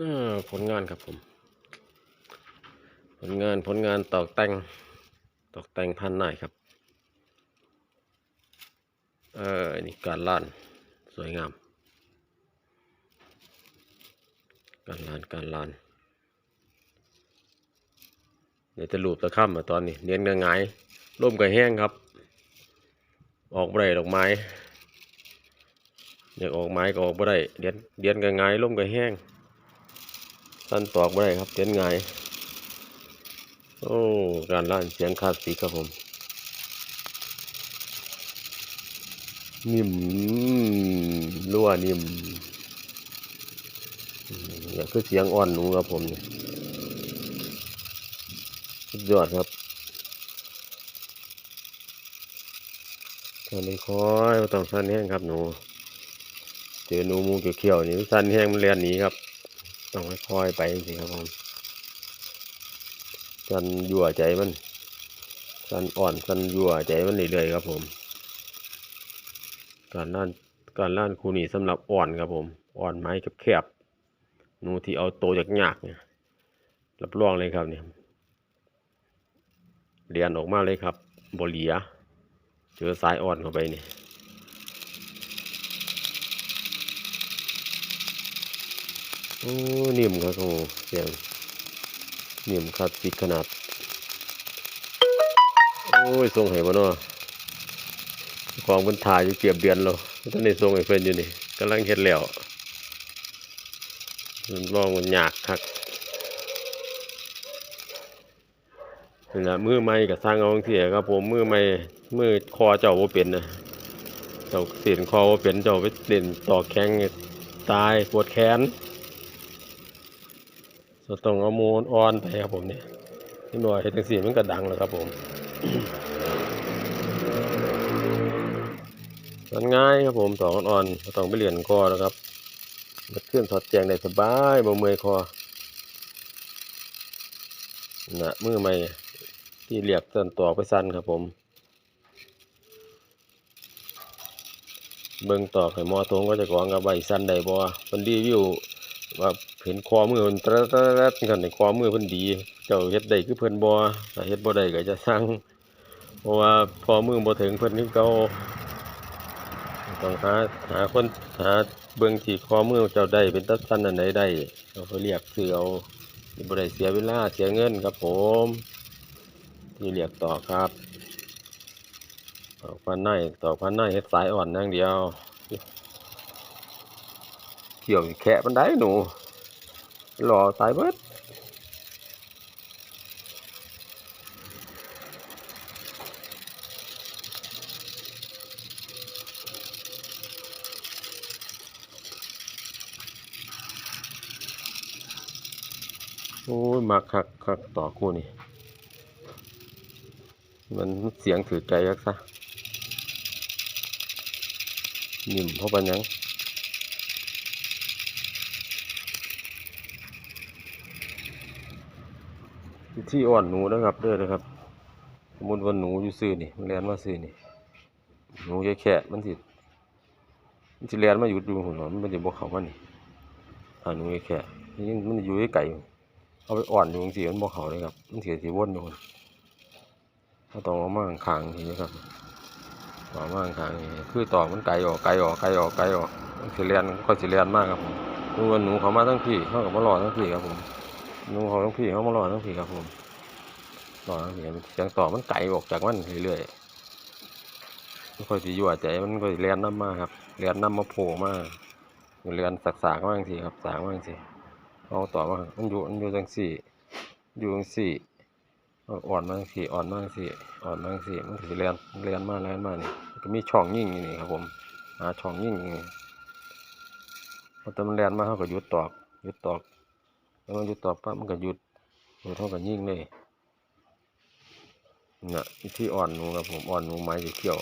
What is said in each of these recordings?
อผลงานครับผม ผลงานผลงานตอกแต่งตอกแต่งพันหน่ายครับ เออนี่การล้าน สวยงาม การล้านการล้านเดี๋ยวจะลูบตะค่ำมาตอนนี้เนียนกระงร่มกระแห้งครับ ออกบ่ได้ดอกไม้อยากออกไม้ก็ออกบ่ได้เดียนเดียนกระงร่มกระแห้ง สั้นตอกบ่ได้ครับเดียนงายโอ้การล้านเสียงคาสสิกครับผม นิ่มรั่วนิ่มอืมอยากคือเสียงอ่อนหนูครับผมเนี่ยสุดยอดครับตอนนี้คอยต้องสั้นแห้งครับหนู เจอหนูมูเขียวๆนี่สั้นแห้งมันเลียนหนีครับ ต้องค่อยๆไปจริครับผมสันยั่วใจมันสันอ่อนสันยั่วใจมันเรื่อยๆครับผม การล่านการล่านคูนี่สำหรับอ่อนครับผม อ่อนไม้แคบๆหนูที่เอาโตจากหยากเนี่ยรับรองเลยครับเนี่ยเรียนออกมาเลยครับบเหลียเจอสายอ่อนเข้าไปเนี่ย โอ้นิ่มครับโอ้เสียงนิ่มครับสิขนาด โอ้ยทรงไหบ่เนาะของบนถ่ายอยู่เกือบเดือนแล้วท่านในทรงไอ้เพิ่นอยู่นี่กำลังเฮ็ดแล้วมันมองมันยากคักนี่ล่ะมือใหม่ก็สร้างเอาจังซี่ครับผมมือใหม่มือคอเจ้าบ่เป็นนะเจ้าเสียนคอบ่เป็นเจ้าไปเล่นต่อแข้งตายปวดแขน จะต้องเอามูลอ่อนไปครับผมเนี่ยนิดหน่อยเฮ็ดจังซี่มันก็ดังแล้วครับผมมันง่ายครับผมสองอ่อนๆบ่ต้องไปเรียนคอแล้วครับมันเคลื่อนถอดแจงได้สบายบ่เมื่อยคอน่ะมือใหม่ที่เรียกสั้นต่อไปสั้นครับผม เบิ่งต่อไข่มอทงก็จะกองกับใบสั้นได้บ่เพิ่นรีวิว ว่าเห็นคอมือเพิ่นตะตะตะกันในคอมือเพิ่นดี เจ้าเฮ็ดได้คือเพิ่นบ่ถ้าเฮ็ดบ่ได้ก็จะสั่งเพราะว่าคอมือบ่ถึงเพิ่นคือเก่าต้องหาหาคนหาเบิ่งที่ข้อมือเจ้าได้เป็นตัดสั้นอันใดได้เราก็เรียกคือเอาบ่ได้เสียเวลาเสียเงินครับผม ที่เรียกต่อครับต่อพันในต่อพันในเฮ็ดสายอ่อนอย่างเดียว เกี่ยวแคะมันได้หนูหล่อสายเบิดโอ้ยมักคักคักต่อคู่นี่ มันเสียงถือใจยักซะนิ่มเพราะปัญญัง ที่อ่อนหนูนะครับเด้อนะครับสมมติว่าหนูอยู่ซื่อนี่มันเรียนมาซื่อนี่หนูแค่ๆมันสิมันสิเรียนมาอยู่ดูหุ่นมันจะบอกเขามานี่ถ้าหนูแค่ๆนี่มันอยู่ไกลๆเอาไปอ่อนอยู่จังซี่มันบอกเขาเลยครับมันเสียสิวนอยู่ถ้าต้องเอามาขางทีนี้ครับเอามาขางคือต่อมันไกลออกไกลออกไกลออกไกลออกมันสิเรียนก็สิเรียนมากครับผมดูว่าหนูเขามาทั้งพี่เขากับมารอทั้งพี่ครับผม นูเขาทั้องพี่เขามารอทั้งพี่ครับผมรอทั้งพี่เสียงต่อมันไกลออกจากมันเรื่อยๆมันค่อยสิยั่วใจมันค่อยเลียนน้ำมาครับเลียนน้ำมาโผล่มาอยู่เลียนสักสากๆมางสิครับสากมางสิเอาต่อมามันอยู่มันอยู่จังสี่ อยู่จังสี่อ่อนมาจังสี่อ่อนมาจังสี่อ่อนมาจังสี่มันก็สิเลียนเลียนมาเลียนมานี่มันก็มีช่องยิ่งอยู่นี่ครับผมหาช่องยิ่งนี่พอแต่มันเลียนมาเขาก็ยุดตอกยุดตอก แล้วมันหยุดต่อปั๊บมันก็หยุดหยุดเท่ากับยิ่งเลยน่ะที่อ่อนหนูครับผมอ่อนหนูไม้สีเขียว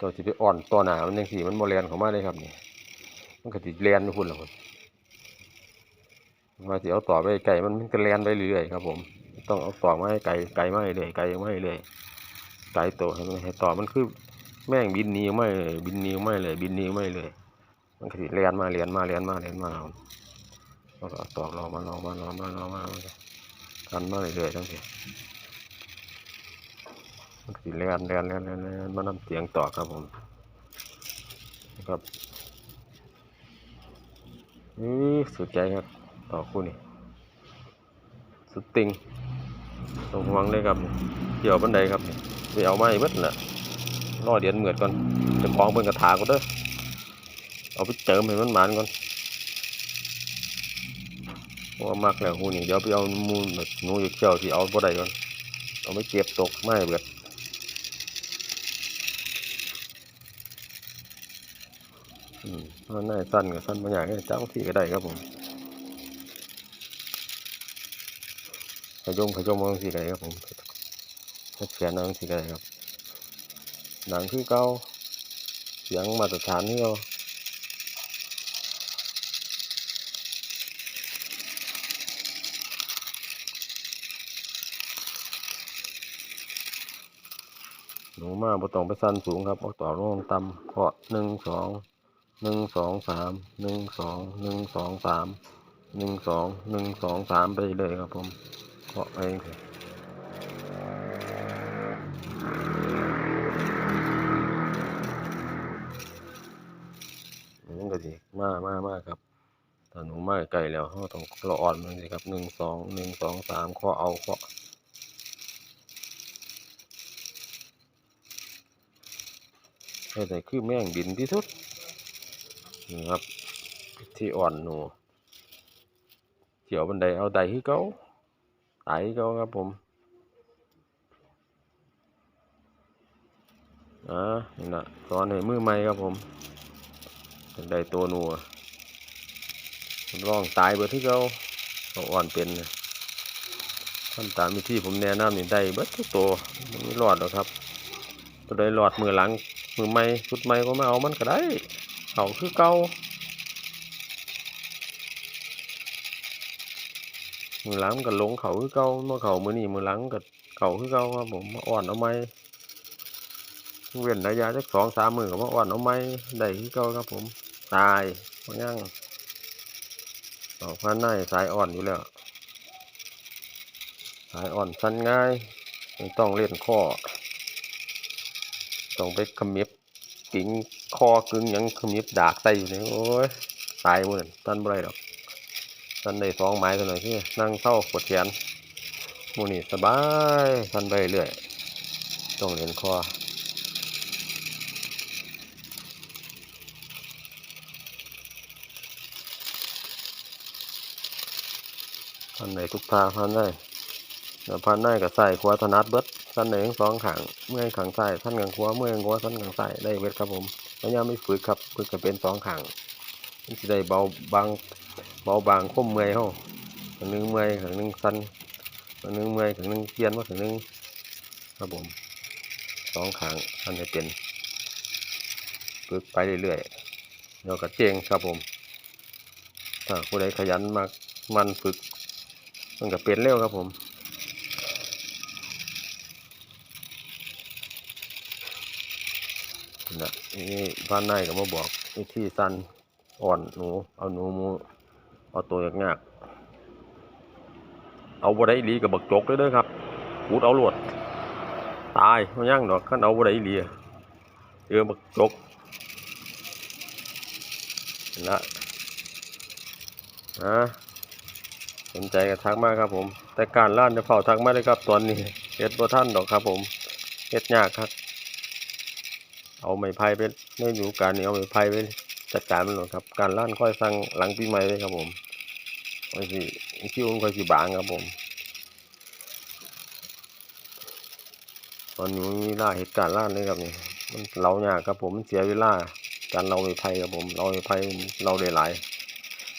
ตัวที่ไปอ่อนตัวหนามันยังสีมันโมเลียนข้ามาเลยครับนี่มันก็ติดเลียนอยู่พุ่นละคนมาสิเอาต่อไปไก่มันมันก็เลียนไปเรื่อยๆครับผม ต้องเอาต่อมาให้ไก่ไก่ไมาให้เรื่อยไก่ไมาให้เรื่อยไก่โตให้มันให้ต่อมันคือแม่งบินหนีไม่เลยบินหนีไม่เลยบินหนีไม่เลย มันก็สิดเลียนมาเลียนมาเลียนมาเลียนมา แล้วก็เอาตอกรอมารอมารอมารอมากันมาเรื่อยๆจังซี่มันก็สิเลียนเลียนเลียนเลียนเลียนมานำเสียงต่อครับผมนะครับนี่สุดใจครับต่อคู่นี่สุดติงตรงห่วงเลยครับเกี่ยวบันไดครับไปเอาไม้เบิดน่ะรอเดียนเหมือดก่อนจะคล้าของเพิ่นกระถาก็เด้อเอาไปเจิมให้มันหมานก่อน ว่ามักแล้วหูนี่เดี๋ยวไปเอามูลแบบหนูอยู่เชียวที่เอาบ่ได้ก่อนเอาไปเก็บตกไม้เบิดอืมมันน่าสั้นกับสั้นบางอย่างก็จ้างที่ก็ได้ครับผมขยมขยมบางทีก็ได้ครับผมเขียนบางทีก็ได้ครับหนังคือเก่าเสียงมาตรฐานที่เรา หนูมาบ่ต้องไปสั้นสูงครับเอาต่อลงต่ำเคาะหนึ่งสองหนึ่งสองสามหนึ่งสองหนึ่งสองสามหนึ่งสองหนึ่งสองสามไปเลยครับผมเคาะเองสิมันก็สิมามามาครับถ้าหนูมาใกล้แล้วเราต้องเราอ่อนมันสิครับหนึ่งสองหนึ่งสองสามเคาะเอาเคาะไอ้แต่คือแม่งบินที่สุดนี่ครับ ที่อ่อนหนูเกี่ยวบันไดเอาไดที่เขาไตเขาครับผมอ่านี่นะตอนให้มือใหม่ครับผมบันไดตัวหนูอะร้องตายเบิดที่เขาเขาอ่อนเป็นนะทำตามวิธีผมแนะนำนี่ได้เบิดทุกตัวนไม่รอดหรอกครับตัวใดรอดมือหลัง มือใหม่ชุดใหม่ก็มาเอามันก็ได้เขาคือเก่ามือหลังมันก็ลงเขาคือเก่าเมื่อเขามือนี่มือหลังก็เขาคือเก่าครับผมอ่อนเอาไหมเว้นระยะสักสองสามมือก็มาอ่อนเอาไหมได้คือเก่าครับผมตายเพราะยังออกพันในสายอ่อนอยู่แล้วสายอ่อนสั้นง่ายต้องเล่นข้อ ต้องไปขมิบกิ่งคอกึ่งยังขมิบดากใส่อยู่นี่โอ้ยตายหมดตันบ่ไรดอกตันได้สองไม้กันหน่อยที่นั่งเท่าปวดแขนมูนี่สบายตันไปเรื่อยต้องเล่นคอพันไหนทุกพาพันได้แล้วพันได้กับใส่ขวาถนัดเบิด ท่านหนทั้งสองขางเมื่อยขางซ้ายท่านขางขวาเมื่อยขางขวาท่านขางซ้ายได้เบิดครับผมพยายามไม่ฝึกครับฝึกก็เป็นสองขางมันจะได้เบาบางเบาบางคมเมื่อยเฮาขางหนึงเมื่อยขางหนึงสั้นขางหนึงเมื่อยขางหนึงเจียนมาขางหนึงครับผมสองขางท่านให้เป็นฝึกไปเรื่อยๆแล้วก็เจงครับผมถ้าผู้ใดขยันมากมันฝึกมันก็เป็นเร็วครับผม นะนี่บ้านนายก็มาบอกวิธีสั้นอ่อนหนู เอาหนูมูเอาตัวยากๆเอาบ่ได้ลีกับบักจกเลยเด้อครับขูดเอาลวด ตายมันย่างดอกขั้นเอาบ่ได้อีหลีอะเจอบักจกนะนะสนใจก็ทักมากครับผม แต่การล้านจะเฝ้าทักไมาเลยครับตอนนี้เฮ็ดบ่ท่านดอกครับผมเฮ็ดยากครับ เอาไม้ไผ่ไปไม่อยู่การนี้เอาไม้ไผ่ไปจัดการมันหรอกครับ การล้านค่อยสั่งหลังปีใหม่เลยครับผมค่อยสิคิวมันค่อยสิบางครับผม ตอนนี้มีเวลาเหตุการณ์ล้านเลยครับนี่มันเรายากครับผมมันเสียเวลาการเราไม้ไผ่ครับผม เราไม้ไผ่เราได้หลาย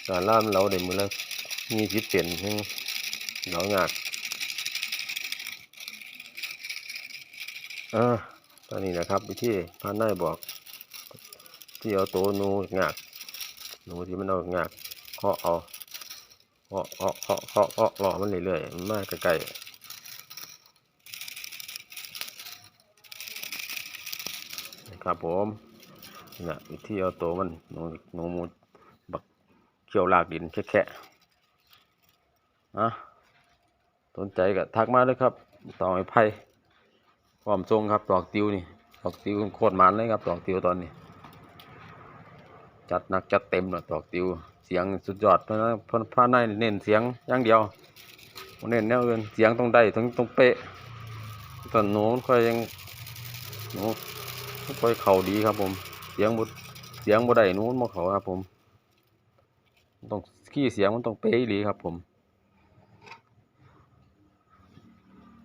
การล้านเราได้มือละมีสิบเซนซึ่งเรายากอ่า ตอนนี้นะครับวิธีพานนายบอก ที่เอาตัวหนูหงากหนูที่มันเอาหงากเคาะเอาเคาะเคาะเคาะเคาะเคาะเลาะมันเรื่อยๆมันมาใกล้ๆนะครับผมนี่นะวิธีเอาตัวมันหนูหนูมูบักเขียวลากดินแค่แค่อะสนใจก็ทักมาเลยครับต่อไม้ไผ่ พร้อมทรงครับดอกติวนี่ดอกติวโคตรมันเลยครับดอกติวตอนนี้ จัดหนักจัดเต็มเลยดอกติว เสียงสุดยอดเพราะนะเพราะพาในนี่เน้นเสียงอย่างเดียวเน้นแนวอื่นเสียงต้องได้ต้องต้องเป๊ะตอนหนูค่อยยังหนูค่อยเข่าดีครับ ผม เสียงบดเสียงบ่ได้นูมันบ่เขาครับ ผม ต้องขี้เสียงมันต้องเป๊ะอีหลีครับผม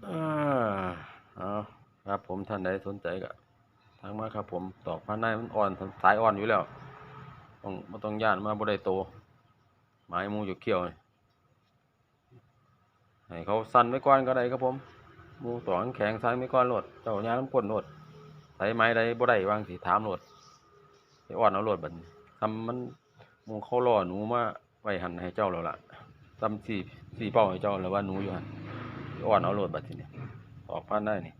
อ่าเอาครับ ผมท่านใดสนใจก็ทางมาครับผมดอกพาในมันอ่อนสายอ่อนอยู่แล้วต้องบ่ต้องย่านมาบ่ได้โตไม้มูอยู่เขี้ยวให้เขาสั่นไว้ก่อนก็ได้ครับผมมูตองแข็งสั่นไว้ก่อนโหลดเจ้าย่างน้ำก้นโลดใส่ไม้ใดบ่ได้วางสิถามโหลดไปอ่อนเอาโหลดบัดนี้ทำมันมูเขาล่อหนูมาไว้หันให้เจ้าแล้วล่ะทำสี่สี่เป้าให้เจ้าแล้วว่าหนูอยู่หันอ่อนเอาโหลดบัดทีนี้ออกพันได้นี่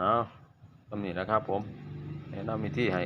อาตำนี้นะครับผมแนะนำวิธีให้